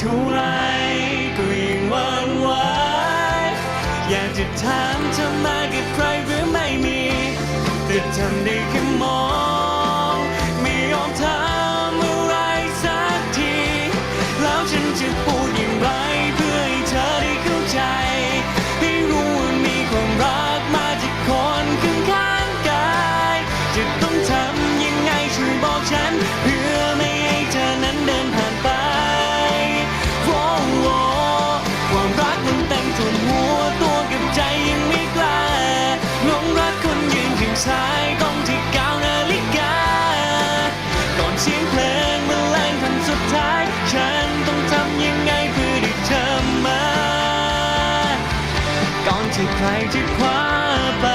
ทุาไรก็ยังวานไหวอยากจะถามเธมากับใครหรือไม่มี แต่ทำได้แค่มองไม่ยอมทำอะไรสักที แล้วฉันจะพูดอย่างไรเพื่อให้เธอได้เข้าใจ ให้รู้ว่ามีความรักมาจากคนข้างข้างกาย จะต้องทำยังไงช่วยบอกฉัน เพื่อไม่ให้เธอนั้นเดินผ่าน ก่อนที่ใครจะคว้าไป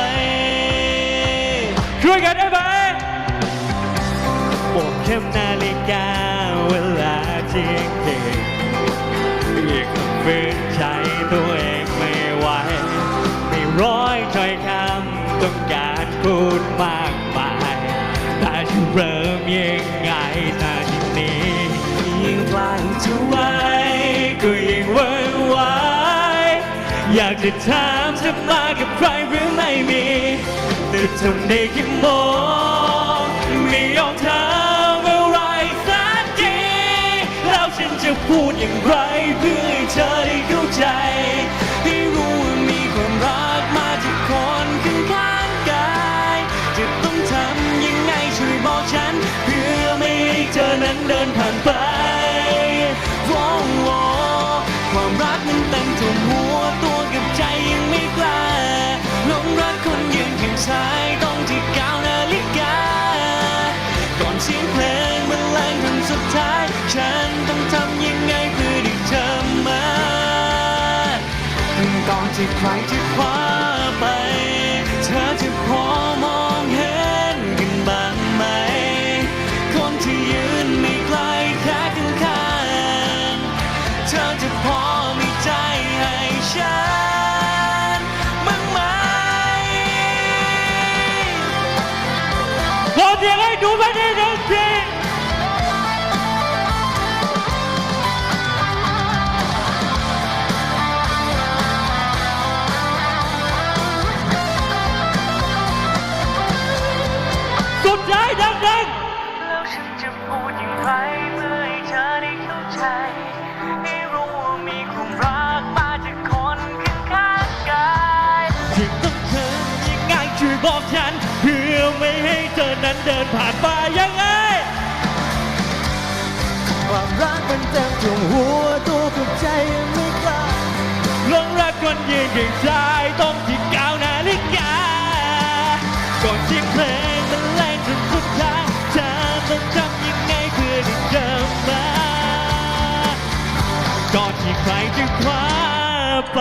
ช่วยกันได้ไหมบอกเข็มนาฬิกาเวลาจริงจริงยังฝืนใจตัวเองไม่ไหวไม่ร้อยถ้อยคำต้องการพูดมากมายแต่จะเริ่มยังไงนาทีนี้ยิ่งใกลเท่าไหรก็ยิ่งวั่นไหวอยากจะถา จะมากับใครหรือไม่มีแต่ทำได้แค่มองไม่ยอมถามอะไรสักทีแล้วฉันจะพูดอย่างไรเพื่อให้เธอได้เข้าใจให้รู้ว่ามีความรักมาจากคนข้างข้างๆกายจะต้องทำยังไงช่วยบอกฉัน เพื่อไม่ให้เธอนั้นเดินผ่านไปโที่ใครจะคว้าไป เธอจะพอมองเห็นกันบ้างไหม คนที่ยืนไม่ไกลแค่ข้างๆเธอจะพอมีใจให้ฉันบ้างไหมขอเสียงให้ดูไม่ได้หนึ่งที พูดอย่างไรเพื่อให้เธอได้เข้าใจ ให้รู้ว่ามีความรักมาจากคนข้างข้างๆกายๆที่ต้องเธอยังไงช่วยบอกฉัน เพื่อไม่ให้เธอนั้นเดินผ่านไปยังไง ความรักมันเต็มท่วมหัวตัวกับใจยังไม่กล้าหลงรักคนยืนเคียงซ้ายต้องที่ก้าวนาฬิกาก่อนเสียงเพลง จะคว้าไป